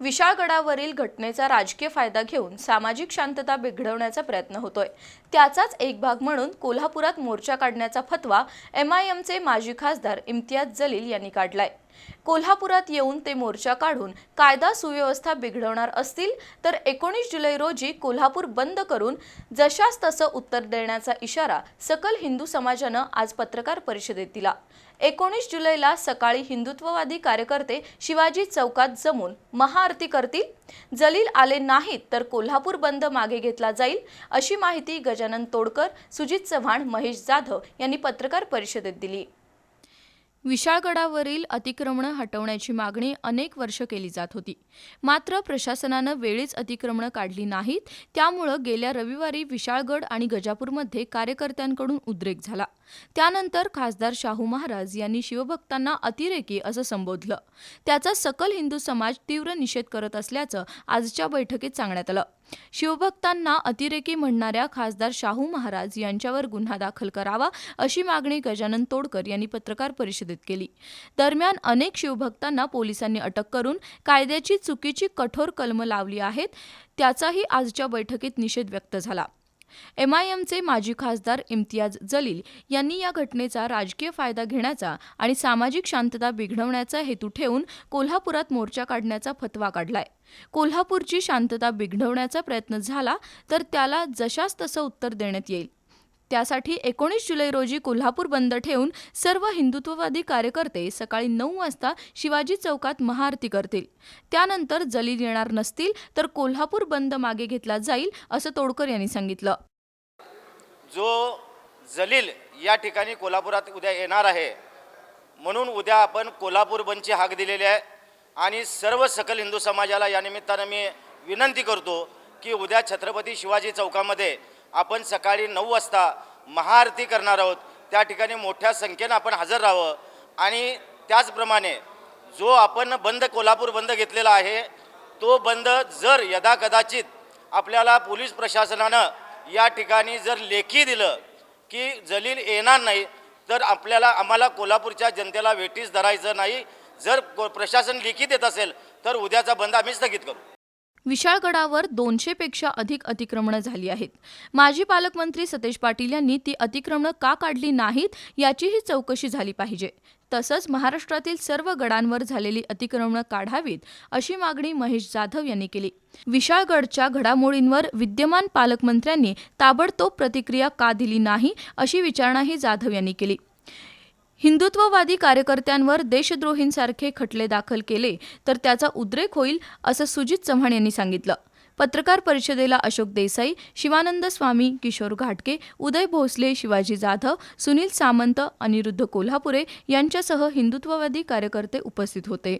विशाळगडावरील घटनेचा राजकीय फायदा घेऊन सामाजिक शांतता बिघडवण्याचा प्रयत्न होतोय. त्याचाच एक भाग म्हणून कोल्हापुरात मोर्चा काढण्याचा फतवा एम आय एमचे माजी खासदार इम्तियाज जलील यांनी काढलाय. कोल्हापुरात येऊन ते मोर्चा काढून कायदा सुव्यवस्था बिघडवणार असतील तर एकोणीस जुलै रोजी कोल्हापूर बंद करून जशास तसं उत्तर देण्याचा इशारा सकल हिंदू समाजानं आज पत्रकार परिषदेत दिला. एकोणीस जुलैला सकाळी हिंदुत्ववादी कार्यकर्ते शिवाजी चौकात जमून महा आरती करतील. जलील आले नाहीत तर कोल्हापूर बंद मागे घेतला जाईल अशी माहिती गजानन तोडकर सुजित चव्हाण महेश जाधव यांनी पत्रकार परिषदेत दिली. विशाळगडावरील अतिक्रमणं हटवण्याची मागणी अनेक वर्ष केली जात होती. मात्र प्रशासनानं वेळीच अतिक्रमणं काढली नाहीत त्यामुळं गेल्या रविवारी विशाळगड आणि गजापूरमध्ये कार्यकर्त्यांकडून उद्रेक झाला. त्यानंतर खासदार शाहू महाराज यांनी शिवभक्तांना अतिरेकी असं संबोधलं. त्याचा सकल हिंदू समाज तीव्र निषेध करत असल्याचं आजच्या बैठकीत सांगण्यात आलं. शिवभक्तांना अतिरेकी म्हणणाऱ्या खासदार शाहू महाराज यांच्यावर गुन्हा दाखल करावा अशी मागणी गजानन तोडकर यांनी पत्रकार परिषदेत केली. दरम्यान अनेक शिवभक्तांना पोलिसांनी अटक करून कायद्याची चुकीची कठोर कलमं लावली आहेत त्याचाही आजच्या बैठकीत निषेध व्यक्त झाला. एम आय एमचे माजी खासदार इम्तियाज जलील यांनी या घटनेचा राजकीय फायदा घेण्याचा आणि सामाजिक शांतता बिघडवण्याचा हेतू ठेवून कोल्हापुरात मोर्चा काढण्याचा फतवा काढलाय. कोल्हापूरची शांतता बिघडवण्याचा प्रयत्न झाला तर त्याला जशास तसं उत्तर देण्यात येईल. त्यासाठी एकोणीस जुलै रोजी कोल्हापूर बंद ठेवून सर्व हिंदुत्ववादी कार्यकर्ते सकाळी नऊ वाजता शिवाजी चौकात महाआरती करतील. त्यानंतर जलील येणार नसतील तर कोल्हापूर बंद मागे घेतला जाईल असं तोडकर यांनी सांगितलं. जो जलील या ठिकाणी कोल्हापुरात उद्या येणार आहे म्हणून उद्या आपण कोल्हापूर बंदची हाक दिलेली आहे आणि सर्व सकल हिंदू समाजाला या निमित्तानं मी विनंती करतो की उद्या छत्रपती शिवाजी चौकामध्ये आपण सकाळी नऊ वाजता महाआरती करणार आहोत. त्या ठिकाणी मोठ्या संख्येनं आपण हजर राहावं. आणि त्याचप्रमाणे जो आपण बंद कोल्हापूर बंद घेतलेला आहे तो बंद जर यदाकदाचित आपल्याला पोलीस प्रशासनानं या ठिकाणी जर लेखी दिलं की जलील येणार नाही तर आपल्याला आम्हाला कोल्हापूरच्या जनतेला वेठीस धरायचं नाही. जर को- प्रशासन लेखी देत असेल तर उद्याचा बंद आम्ही स्थगित करू. विशाळगडावर दोनशेपेक्षा अधिक अतिक्रमणं झाली आहेत. माजी पालकमंत्री सतेज पाटील यांनी ती अतिक्रमणं का काढली नाहीत याचीही चौकशी झाली पाहिजे. तसंच महाराष्ट्रातील सर्व गडांवर झालेली अतिक्रमणं काढावीत अशी मागणी महेश जाधव यांनी केली. विशाळगडच्या घडामोडींवर विद्यमान पालकमंत्र्यांनी ताबडतोब प्रतिक्रिया का दिली नाही अशी विचारणाही जाधव यांनी केली. हिंदुत्ववादी कार्यकर्त्यांवर देशद्रोहींसारखे खटले दाखल केले तर त्याचा उद्रेक होईल असं सुजित चव्हाण यांनी सांगितलं. पत्रकार परिषदेला अशोक देसाई शिवानंद स्वामी किशोर घाटके उदय भोसले शिवाजी जाधव सुनील सामंत अनिरुद्ध कोल्हापुरे यांच्यासह हिंदुत्ववादी कार्यकर्ते उपस्थित होते.